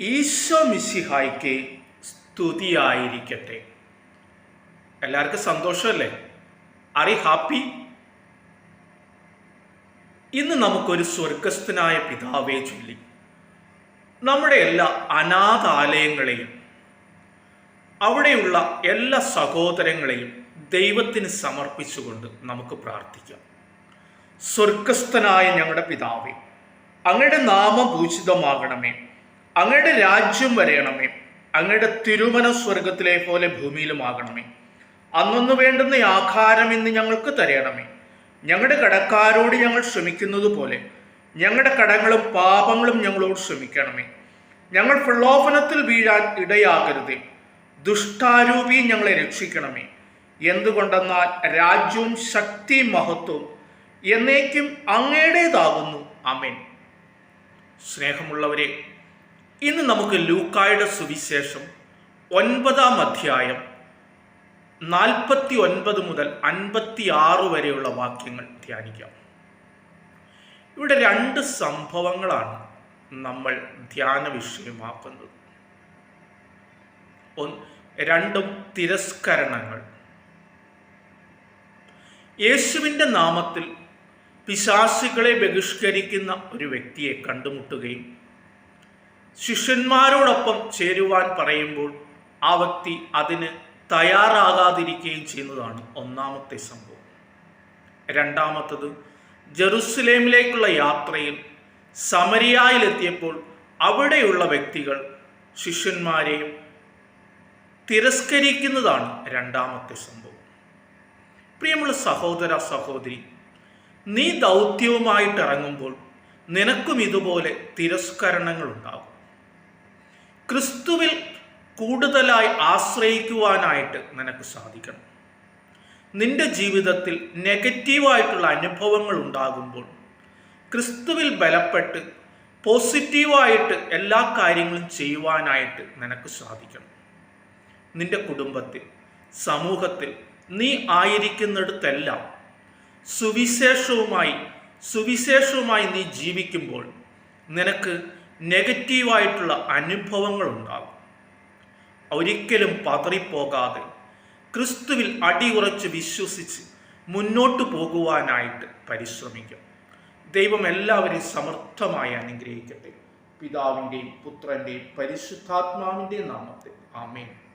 ഈശോ മിസിഹായ്ക്ക് സ്തുതിയായിരിക്കട്ടെ. എല്ലാവർക്കും സന്തോഷമല്ലേ? അറി ഹാപ്പി ഇന്ന് നമുക്കൊരു സ്വർഗസ്ഥനായ പിതാവേ ചൊല്ലി. നമ്മുടെ എല്ലാ അനാഥാലയങ്ങളെയും അവിടെയുള്ള എല്ലാ സഹോദരങ്ങളെയും ദൈവത്തിന് സമർപ്പിച്ചുകൊണ്ട് നമുക്ക് പ്രാർത്ഥിക്കാം. സ്വർഗസ്ഥനായ ഞങ്ങളുടെ പിതാവേ അങ്ങയുടെ നാമം പൂജിതമാകണമേ. അങ്ങയുടെ രാജ്യം വരയണമേ. അങ്ങയുടെ തിരുമന സ്വർഗത്തിലെ പോലെ ഭൂമിയിലുമാകണമേ. അന്നൊന്നു വേണ്ടുന്ന ആഹാരം ഇന്ന് ഞങ്ങൾക്ക് തരയണമേ. ഞങ്ങളുടെ കടക്കാരോട് ഞങ്ങൾ ശ്രമിക്കുന്നത് പോലെ ഞങ്ങളുടെ കടങ്ങളും പാപങ്ങളും ഞങ്ങളോട് ശ്രമിക്കണമേ. ഞങ്ങൾ പ്രലോഭനത്തിൽ വീഴാൻ ഇടയാകരുതേ. ദുഷ്ടാരൂപി ഞങ്ങളെ രക്ഷിക്കണമേ. എന്തുകൊണ്ടെന്നാൽ രാജ്യവും ശക്തി മഹത്വവും എന്നേക്കും അങ്ങയുടേതാകുന്നു. അമേൻ സ്നേഹമുള്ളവരെ ഇന്ന് നമുക്ക് ലൂക്കായുടെ സുവിശേഷം ഒൻപതാം അധ്യായം നാൽപ്പത്തി ഒൻപത് മുതൽ അൻപത്തി ആറ് വരെയുള്ള വാക്യങ്ങൾ ധ്യാനിക്കാം. ഇവിടെ രണ്ട് സംഭവങ്ങളാണ് നമ്മൾ ധ്യാന വിഷയമാക്കുന്നത്. രണ്ടും തിരസ്കരണങ്ങൾ. യേശുവിന്റെ നാമത്തിൽ പിശാസുകളെ ബഹിഷ്കരിക്കുന്ന ഒരു വ്യക്തിയെ കണ്ടുമുട്ടുകയും ശിഷ്യന്മാരോടൊപ്പം ചേരുവാൻ പറയുമ്പോൾ ആ വ്യക്തി അതിന് തയ്യാറാകാതിരിക്കുകയും ചെയ്യുന്നതാണ് ഒന്നാമത്തെ സംഭവം. രണ്ടാമത്തത് ജെറുസലേമിലേക്കുള്ള യാത്രയിൽ സമരിയായിലെത്തിയപ്പോൾ അവിടെയുള്ള വ്യക്തികൾ ശിഷ്യന്മാരെയും തിരസ്കരിക്കുന്നതാണ് രണ്ടാമത്തെ സംഭവം. പ്രിയമുള്ള സഹോദര സഹോദരി നീ ദൗത്യവുമായിട്ട് ഇറങ്ങുമ്പോൾ നിനക്കും ഇതുപോലെ തിരസ്കരണങ്ങൾ ഉണ്ടാകും ക്രിസ്തുവിൽ കൂടുതലായി ആശ്രയിക്കുവാനായിട്ട് നിനക്ക് സാധിക്കണം. നിന്റെ ജീവിതത്തിൽ നെഗറ്റീവായിട്ടുള്ള അനുഭവങ്ങൾ ഉണ്ടാകുമ്പോൾ ക്രിസ്തുവിൽ ബലപ്പെട്ട് പോസിറ്റീവായിട്ട് എല്ലാ കാര്യങ്ങളും ചെയ്യുവാനായിട്ട് നിനക്ക് സാധിക്കണം. നിന്റെ കുടുംബത്തിൽ സമൂഹത്തിൽ നീ ആയിരിക്കുന്നിടത്തെല്ലാം സുവിശേഷവുമായി സുവിശേഷവുമായി നീ ജീവിക്കുമ്പോൾ നിനക്ക് നെഗറ്റീവായിട്ടുള്ള അനുഭവങ്ങൾ ഉണ്ടാകും ഒരിക്കലും പതറിപ്പോകാതെ ക്രിസ്തുവിൽ അടിയുറച്ച് വിശ്വസിച്ച് മുന്നോട്ട് പോകുവാനായിട്ട് പരിശ്രമിക്കും. ദൈവം എല്ലാവരെയും സമർത്ഥമായി അനുഗ്രഹിക്കട്ടെ. പിതാവിന്റെയും പുത്രന്റെയും പരിശുദ്ധാത്മാവിന്റെയും നാമത്തിൽ. ആമേൻ.